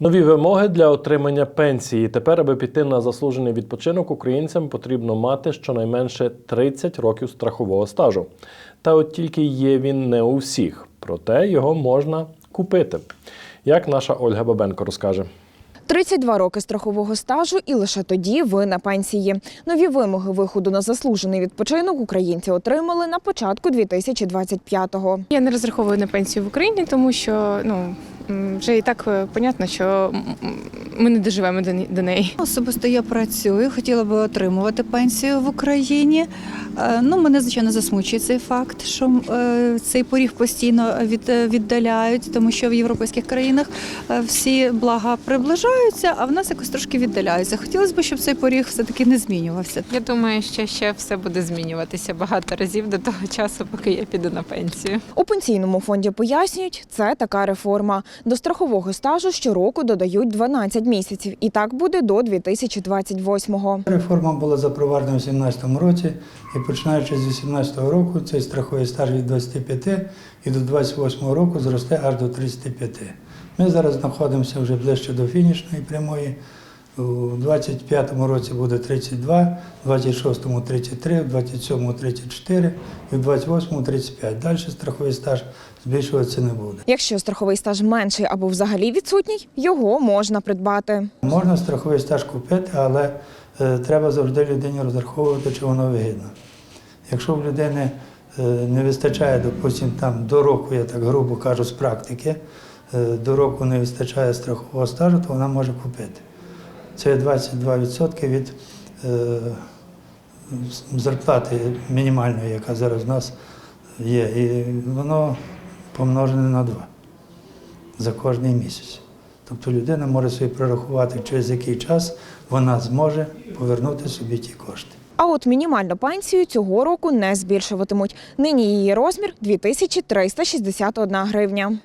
Нові вимоги для отримання пенсії. Тепер, аби піти на заслужений відпочинок, українцям потрібно мати щонайменше 30 років страхового стажу. Та от тільки є він не у всіх, проте його можна купити. Як наша Ольга Бабенко розкаже. 32 роки страхового стажу, і лише тоді ви на пенсії. Нові вимоги виходу на заслужений відпочинок українці отримали на початку 2025-го. Я не розраховую на пенсію в Україні, тому що ну вже і так е, понятно, що ми не доживемо до, ні- до неї. Особисто я працюю, хотіла би отримувати пенсію в Україні. Е, Ну, мене звичайно засмучує цей факт, що е, цей поріг постійно від, е, віддаляють, тому що в європейських країнах всі блага приближаються, а в нас якось трошки віддаляються. Хотілося б, щоб цей поріг все-таки не змінювався. Я думаю, що ще все буде змінюватися багато разів до того часу, поки я піду на пенсію. У пенсійному фонді пояснюють, це така реформа. До страхового стажу щороку додають 12 місяців, і так буде до 2028-го. Реформа була запроваджена у 2017 році, і починаючи з 2018 року, цей страховий стаж від 25 і до 28 року зросте аж до 35. Ми зараз знаходимося вже ближче до фінішної прямої. У 25-му році буде 32, у 26-му 33, у 27-му 34 і у 28-му 35. Далі страховий стаж збільшуватися не буде. Якщо страховий стаж менший або взагалі відсутній, його можна придбати. Можна страховий стаж купити, але е, треба завжди людині розраховувати, чи воно вигідно. Якщо в людини е, не вистачає, допустимо, там до року, я так грубо кажу, з практики, е, до року не вистачає страхового стажу, то вона може купити. Це 22% від е, зарплати мінімальної, яка зараз в нас є. І воно помножене на 2 за кожний місяць. Тобто людина може собі прорахувати, через який час вона зможе повернути собі ті кошти. А от мінімальну пенсію цього року не збільшуватимуть. Нині її розмір 2361 гривня.